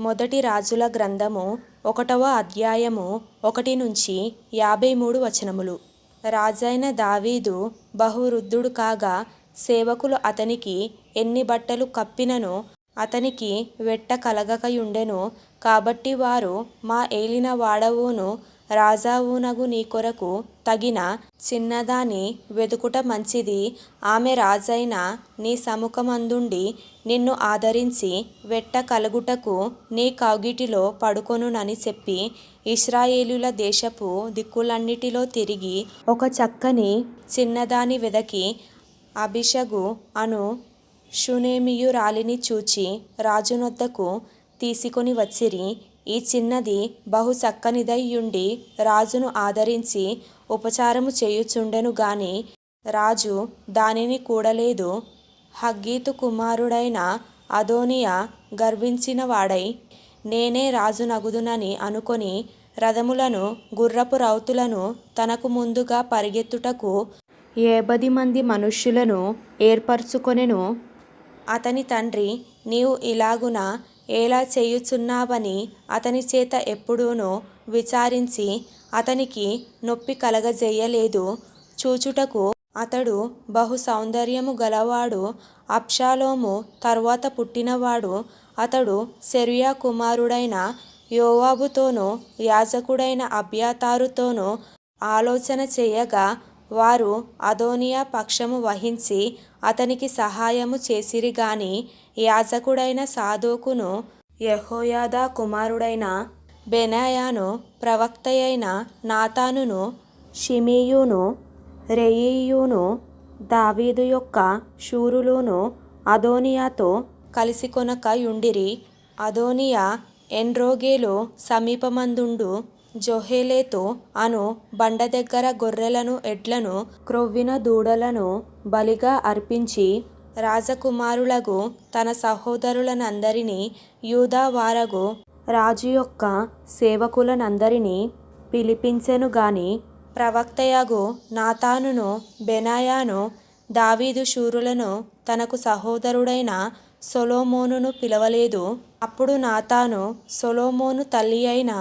మొదటి రాజుల గ్రంథము ఒకటవ అధ్యాయము ఒకటి నుంచి యాభై మూడు వచనములు. రాజైన దావీదు బహువృద్ధుడు కాగా సేవకులు అతనికి ఎన్ని బట్టలు కప్పినను అతనికి వెట్ట కలగకయుండెను కాబట్టి వారు మా ఏలిన వాడవును రాజావునగు నీ కొరకు తగిన చిన్నదాని వెదుకుట మంచిది. ఆమె రాజైన నీ సముఖమందుండి నిన్ను ఆదరించి వెట్ట కలుగుటకు నీ కౌగిటిలో పడుకొనునని చెప్పి ఇస్రాయేలుల దేశపు దిక్కులన్నిటిలో తిరిగి ఒక చక్కని చిన్నదాని వెదకి అభిషగు అను షునేమియురాలిని చూచి రాజునొద్దకు తీసుకొని వచ్చిరి. ఈ చిన్నది బహు చక్కనిదయ్యుండి రాజును ఆదరించి ఉపచారము చేయుచుండెను గాని రాజు దానిని కూడలేదు. హగ్గీతు కుమారుడైన అదోనియా గర్వించినవాడై నేనే రాజునగుదునని అనుకొని రథములను గుర్రపు రౌతులను తనకు ముందుగా పరిగెత్తుటకు ఏబది మంది మనుష్యులను ఏర్పరచుకొనెను. అతని తండ్రి నీవు ఇలాగున ఎలా చేయుచున్నావని అతని చేత ఎప్పుడూనూ విచారించి అతనికి నొప్పి కలగజేయలేదు. చూచుటకు అతడు బహు సౌందర్యము గలవాడు అబ్షాలోము తరువాత పుట్టినవాడు అతడు సెరుయా కుమారుడైన యోవాబుతోనూ యాజకుడైన అబ్యాతారుతోనూ ఆలోచన చేయగా వారు అదోనియా పక్షము వహించి అతనికి సహాయము చేసిరి గాని యాజకుడైన సాదోకును యహోయాదా కుమారుడైన బెనాయాను ప్రవక్తయైన నాతానును షిమీయును రెయీయును దావీదు యొక్క షూరులోను అదోనియాతో కలిసి కొనక యుండిరి. అదోనియా ఎన్రోగేలో సమీపమందుండు. జొహేలెతు అను బండ దగ్గర గొర్రెలను ఎడ్లను క్రొవ్విన దూడలను బలిగా అర్పించి రాజకుమారులగు తన సహోదరులనందరినీ యూదా వారగు రాజు యొక్క సేవకులనందరినీ పిలిపించెను గాని ప్రవక్తయగు నాతానును బెనాయాను దావీదు శూరులను తనకు సహోదరుడైన సొలొమోనును పిలవలేదు. అప్పుడు నాతాను సొలొమోను తల్లి అయిన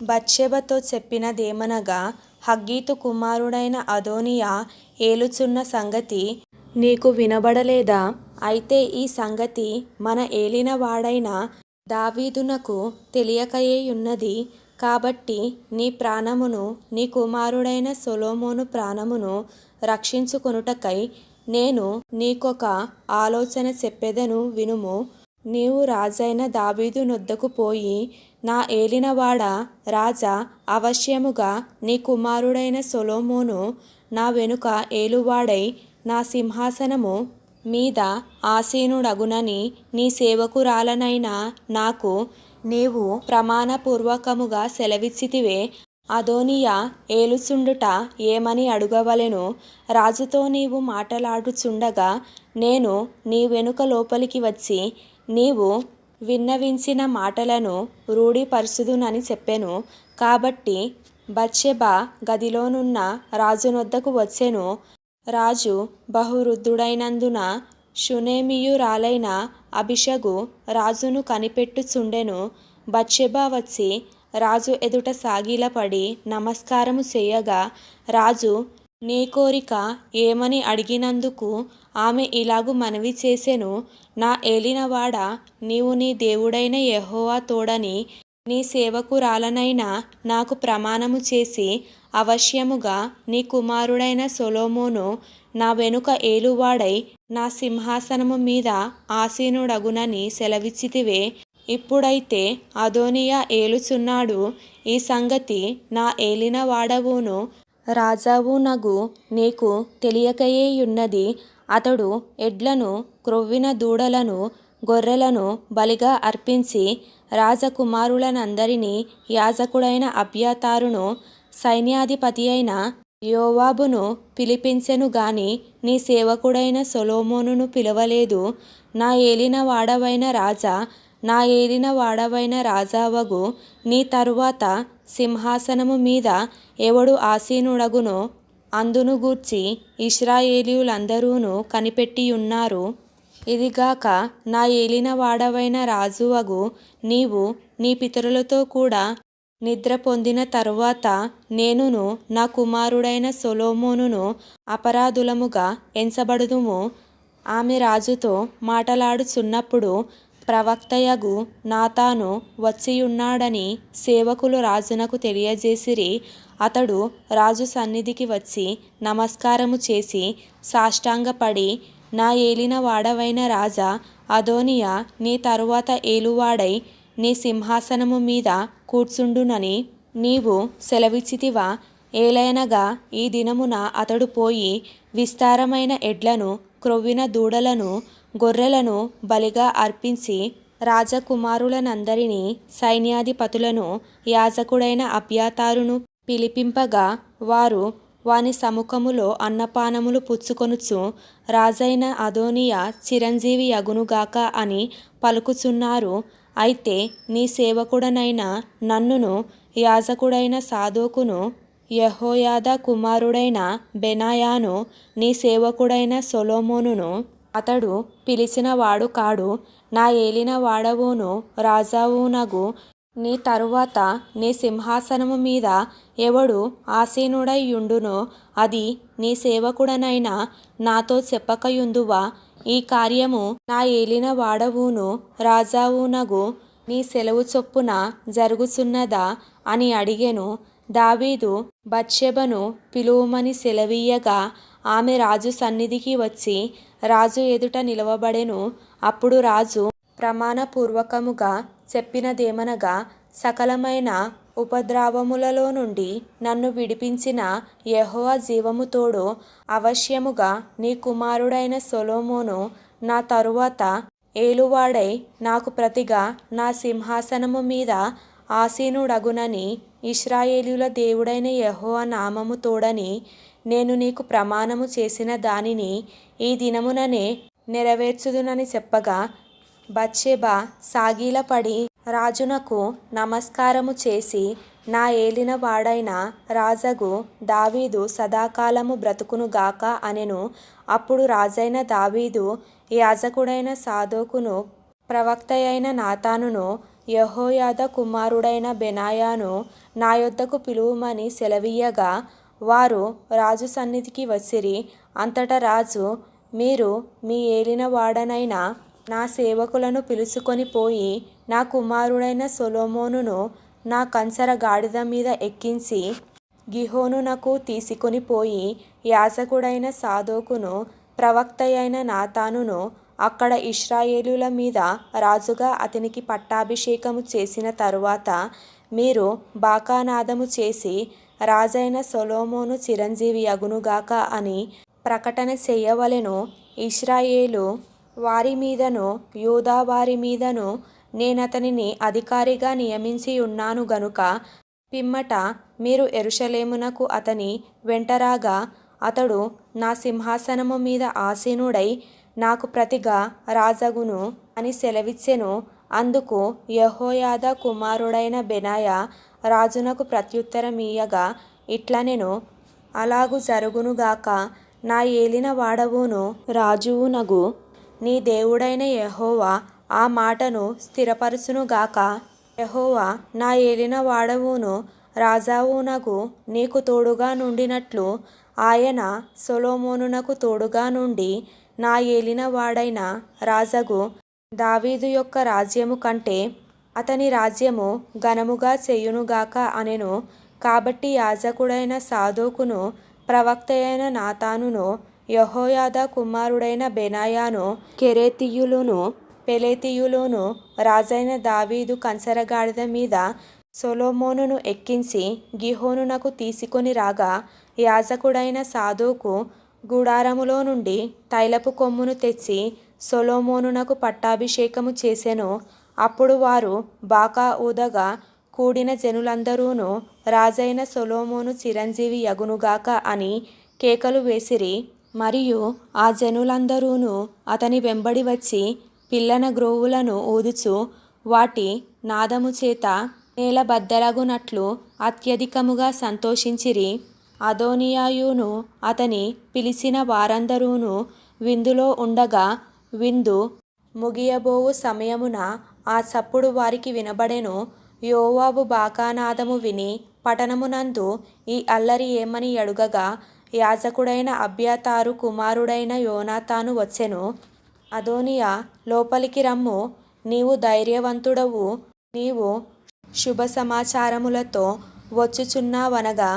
బత్షెబతో చెప్పినదేమనగా హగ్గీతు కుమారుడైన అదోనియా ఏలుచున్న సంగతి నీకు వినబడలేదా? అయితే ఈ సంగతి మన ఏలినవాడైన దావీదునకు తెలియకయేయున్నది. కాబట్టి నీ ప్రాణమును నీ కుమారుడైన సొలొమోను ప్రాణమును రక్షించుకొనుటకై నేను నీకొక ఆలోచన చెప్పెదను వినుము. నీవు రాజైన దావీదు నొద్దకు పోయి నా ఏలినవాడ రాజా అవశ్యముగా నీ కుమారుడైన సొలోమోను నా వెనుక ఏలువాడై నా సింహాసనము మీద ఆసీనుడగునని నీ సేవకురాలనైన నాకు నీవు ప్రమాణపూర్వకముగా సెలవిచ్చితివే. అదోనియా ఏలుచుండుట ఏమని అడుగవలెను? రాజుతో నీవు మాటలాడుచుండగా నేను నీ వెనుక లోపలికి వచ్చి నీవు విన్నవించిన మాటలను రూఢిపరచుదునని చెప్పెను. కాబట్టి బత్షెబ గదిలోనున్న రాజునొద్దకు వచ్చెను. రాజు బహువృద్ధుడైనందున షునేమియురాలైన అభిషగు రాజును కనిపెట్టుచుండెను. బత్షెబ వచ్చి రాజు ఎదుట సాగిలపడి నమస్కారము చేయగా రాజు నీ కోరిక ఏమని అడిగినందుకు ఆమె ఇలాగు మనవి చేసెను. నా ఏలినవాడా నీవు నీ దేవుడైన యెహోవా తోడని నీ సేవకురాలనైనా నాకు ప్రమాణము చేసి అవశ్యముగా నీ కుమారుడైన సొలోమోను నా వెనుక ఏలువాడై నా సింహాసనము మీద ఆసీనుడగునని సెలవిచ్చితివే. ఇప్పుడైతే అదోనియా ఏలుచున్నాడు. ఈ సంగతి నా ఏలిన వాడవును రాజావునగు నీకు తెలియకయేయున్నది. అతడు ఎడ్లను క్రొవ్విన దూడలను గొర్రెలను బలిగా అర్పించి రాజకుమారులనందరినీ యాజకుడైన అబ్యాతారును సైన్యాధిపతియైన యోవాబును పిలిపించెను గాని నీ సేవకుడైన సొలొమోనును పిలవలేదు. నా ఏలినవాడవైన రాజా నా ఏలిన వాడవైన రాజావగు నీ తరువాత సింహాసనము మీద ఎవడు ఆసీనుడగునో అందును గూర్చి ఇస్రాయేలీయులందరూను కనిపెట్టియున్నారు. ఇదిగాక నా ఏలిన వాడవైన రాజువగు నీవు నీ పితరులతో కూడా నిద్ర పొందిన తరువాత నేనును నా కుమారుడైన సొలోమోనును అపరాధులముగా ఎంచబడుదుము. ఆమె రాజుతో మాటలాడుచున్నప్పుడు ప్రవక్తయగు నాతాను వచ్చియున్నాడని సేవకులు రాజునకు తెలియజేసిరి అతడు రాజు సన్నిధికి వచ్చి నమస్కారము చేసి సాష్టాంగపడి నా ఏలిన వాడవైన రాజా అదోనియా నీ తరువాత ఏలువాడై నీ సింహాసనము మీద కూర్చుండునని నీవు సెలవిచ్చితివా? ఏలయనగా ఈ దినమున అతడు పోయి విస్తారమైన ఎడ్లను క్రొవ్విన దూడలను గొర్రెలను బలిగా అర్పించి రాజకుమారులనందరినీ సైన్యాధిపతులను యాజకుడైన అబ్యాతారును పిలిపింపగా వారు వాని సముఖములో అన్నపానములు పుచ్చుకొనుచు రాజైన అదోనియా చిరంజీవి యగునుగాక అని పలుకుచున్నారు. అయితే నీ సేవకుడనైన నన్నును యాజకుడైన సాధోకును యహోయాద కుమారుడైన బెనాయాను నీ సేవకుడైన సొలోమోనును అతడు పిలిచినవాడు కాడు. నా ఏలిన వాడవును రాజావునగు నీ తరువాత నీ సింహాసనము మీద ఎవడు ఆసీనుడయ్యుండునో అది నీ సేవకుడనైన నాతో చెప్పకయుందువా? ఈ కార్యము నా ఏలిన వాడవును రాజావునగు నీ సెలవు చొప్పున జరుగుచున్నదా అని అడిగెను. దావీదు బత్షెబను పిలువమని సెలవీయగా ఆమె రాజు సన్నిధికి వచ్చి రాజు ఎదుట నిలవబడెను. అప్పుడు రాజు ప్రమాణపూర్వకముగా చెప్పినదేమనగా సకలమైన ఉపద్రవములలో నుండి నన్ను విడిపించిన యహోవ జీవము తోడు అవశ్యముగా నీ కుమారుడైన సొలోమోను నా తరువాత ఏలువాడై నాకు ప్రతిగా నా సింహాసనము మీద ఆసీనుడగునని ఇస్రాయేలుల దేవుడైన యహోవ నామము తోడని నేను నీకు ప్రమాణము చేసిన దానిని ఈ దినముననే నెరవేర్చుదునని చెప్పగా బచ్చేబా సాగిలపడి రాజునకు నమస్కారము చేసి నా ఏలినవాడైన రాజగు దావీదు సదాకాలము బ్రతుకునుగాక అనెను. అప్పుడు రాజైన దావీదు యాజకుడైన సాదోకును ప్రవక్తయైన నాతానును యహోయాద కుమారుడైన బెనాయాను నా యొద్దకు పిలువమని సెలవీయగా వారు రాజు సన్నిధికి వచ్చిరి. అంతటా రాజు మీరు మీ ఏలినవాడనైన నా సేవకులను పిలుచుకొని పోయి నా కుమారుడైన సొలోమోనును నా కంచర గాడిద మీద ఎక్కించి గిహోనునకు తీసుకొని పోయి యాజకుడైన ప్రవక్త ప్రవక్తయైన నాతానును అక్కడ ఇష్రాయేలుల మీద రాజుగా అతనికి పట్టాభిషేకము చేసిన తరువాత మీరు బాకానాదము చేసి రాజైన సొలోమోను చిరంజీవి అగునుగాక అని ప్రకటన చేయవలెను. ఇస్రాయేలు వారి మీదను యూదా వారి మీదను నేనతనిని అధికారిగా నియమించి ఉన్నాను గనుక పిమ్మట మీరు ఎరుషలేమునకు అతని వెంటరాగా అతడు నా సింహాసనము మీద ఆసీనుడై నాకు ప్రతిగా రాజగును అని సెలవిచ్చెను. అందుకు యహోయాద కుమారుడైన బెనాయ రాజునకు ప్రత్యుత్తరం ప్రత్యుత్తరమీయగా ఇట్లనెను అలాగు జరుగునుగాక నా ఏలిన వాడవును రాజువునగు నీ దేవుడైన యహోవా ఆ మాటను స్థిరపరచునుగాక యహోవా నా ఏలిన వాడవును రాజావునగు నీకు తోడుగా నుండినట్లు ఆయన సొలోమోనునకు తోడుగా నుండి నా ఏలిన వాడైన రాజగు దావీదు యొక్క రాజ్యము కంటే అతని రాజ్యము ఘనముగా చేయునుగాక అనెను. కాబట్టి యాజకుడైన సాధోకును ప్రవక్త అయిన నాతానును యహోయాద కుమారుడైన బెనాయాను కెరేతీయులును పెలేతీయులును రాజైన దావీదు కంచరగాడిద మీద సొలోమోనును ఎక్కించి గిహోనునకు తీసుకొని రాగా యాజకుడైన సాధోకు గుడారములో నుండి తైలపు కొమ్మును తెచ్చి సొలోమోనునకు పట్టాభిషేకము చేసెను. అప్పుడు వారు బాకా ఊదగా కూడిన జనులందరూను రాజైన సొలోమోను చిరంజీవి యగునుగాక అని కేకలు వేసిరి. మరియు ఆ జనులందరూను అతని వెంబడి వచ్చి పిల్లన గ్రోవులను ఊదుచు వాటి నాదము చేత నేల బద్దలగునట్లు అత్యధికముగా సంతోషించిరి. అదోనియాయును అతని పిలిచిన వారందరూను విందులో ఉండగా విందు ముగియబోవు సమయమున ఆ చప్పుడు వారికి వినబడెను. యోవాబు బాకానాదము విని పట్టణమునందు ఈ అల్లరి ఏమని అడుగగా యాజకుడైన అభ్యతారు కుమారుడైన యోనాతాను వచ్చెను. అదోనియా లోపలికి రమ్ము. నీవు ధైర్యవంతుడవు. నీవు శుభ సమాచారములతో వచ్చుచున్నావనగా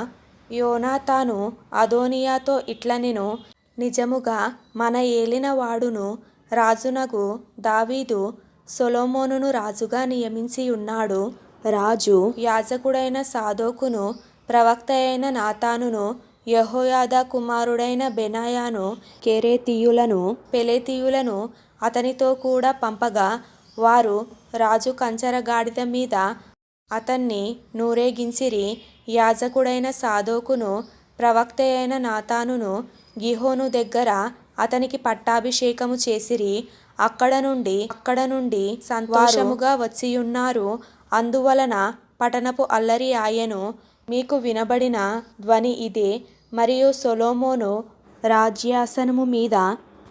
యోనాతాను అదోనియాతో ఇట్లనెను. నిజముగా మన ఏలినవాడును రాజునకు దావీదు సొలోమోనును రాజుగా నియమించి ఉన్నాడు. రాజు యాజకుడైన సాదోకును ప్రవక్త అయిన నాతానును యహోయాద కుమారుడైన బెనాయాను కెరేతీయులను పెలేతీయులను అతనితో కూడా పంపగా వారు రాజు కంచరగాడిద మీద అతన్ని నూరేగించిరి. యాజకుడైన సాదోకును ప్రవక్త అయిన నాతానును గిహోను దగ్గర అతనికి పట్టాభిషేకము చేసిరి. అక్కడ నుండి అక్కడ నుండి సంతోషముగా వచ్చియున్నారు. అందువలన పట్టణపు అల్లరి ఆయను మీకు వినబడిన ధ్వని ఇదే. మరియు సొలొమోను రాజ్యాసనము మీద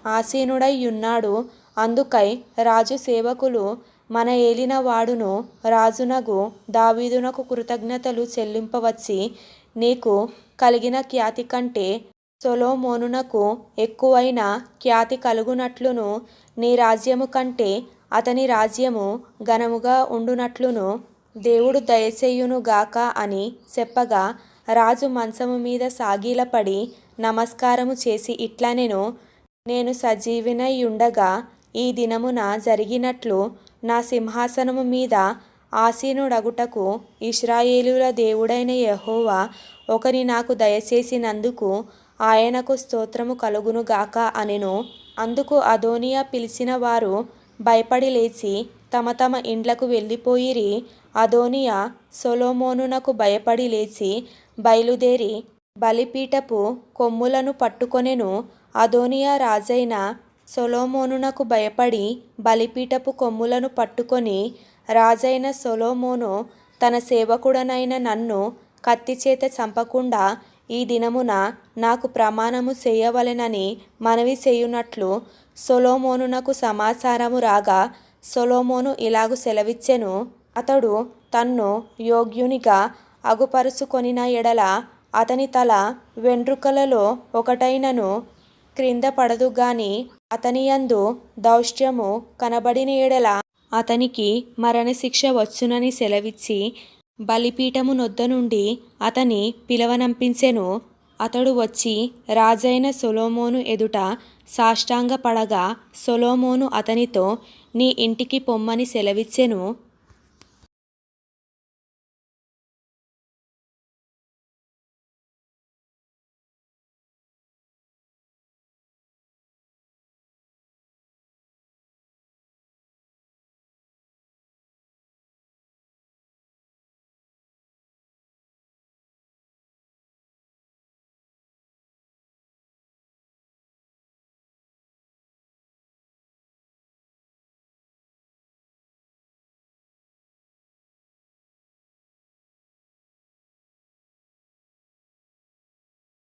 ఆసీనుడై ఉన్నాడు అందుకై రాజు సేవకులు మన ఏలినవాడును రాజునగు దావీదునకు కృతజ్ఞతలు చెల్లింపవచ్చి నీకు కలిగిన ఖ్యాతి కంటే సొలొమోనునకు ఎక్కువైన ఖ్యాతి కలుగునట్లును నీ రాజ్యము కంటే అతని రాజ్యము ఘనముగా ఉండునట్లును దేవుడు దయచేయునుగాక అని చెప్పగా రాజు మంచము మీద సాగిలపడి నమస్కారము చేసి ఇట్లనెను నేను సజీవనైండగా ఈ దినమున జరిగినట్లు నా సింహాసనము మీద ఆసీనుడగుటకు ఇస్రాయేలుల దేవుడైన యెహోవా ఒకని నాకు దయచేసినందుకు ఆయనకు స్తోత్రము కలుగునుగాక అనెను. అందుకు అదోనియా పిలిచిన వారు భయపడి లేచి తమ తమ ఇండ్లకు వెళ్ళిపోయిరి. అదోనియా సొలోమోనునకు భయపడి లేచి బయలుదేరి బలిపీఠపు కొమ్ములను పట్టుకొనెను. అదోనియా రాజైన సొలోమోనునకు భయపడి బలిపీఠపు కొమ్ములను పట్టుకొని రాజైన సొలోమోను తన సేవకుడనైన నన్ను కత్తి చేత చంపకుండా ఈ దినమున నాకు ప్రమాణము చేయవలెనని మనవి చేయునట్లు సొలోమోనునకు సమాచారము రాగా సొలోమోను ఇలాగు సెలవిచ్చెను. అతడు తన్ను యోగ్యునిగా అగుపరుచుకొనిన ఎడల అతని తల వెంట్రుకలలో ఒకటైనను క్రింద పడదు గాని అతనియందు దౌష్ట్యము కనబడిన ఎడల అతనికి మరణశిక్ష వచ్చునని సెలవిచ్చి బలిపీఠము నొద్ద నుండి అతని పిలవనంపించెను. అతడు వచ్చి రాజైన సొలోమోను ఎదుట సాష్టాంగపడగా సొలోమోను అతనితో నీ ఇంటికి పొమ్మని సెలవిచ్చెను.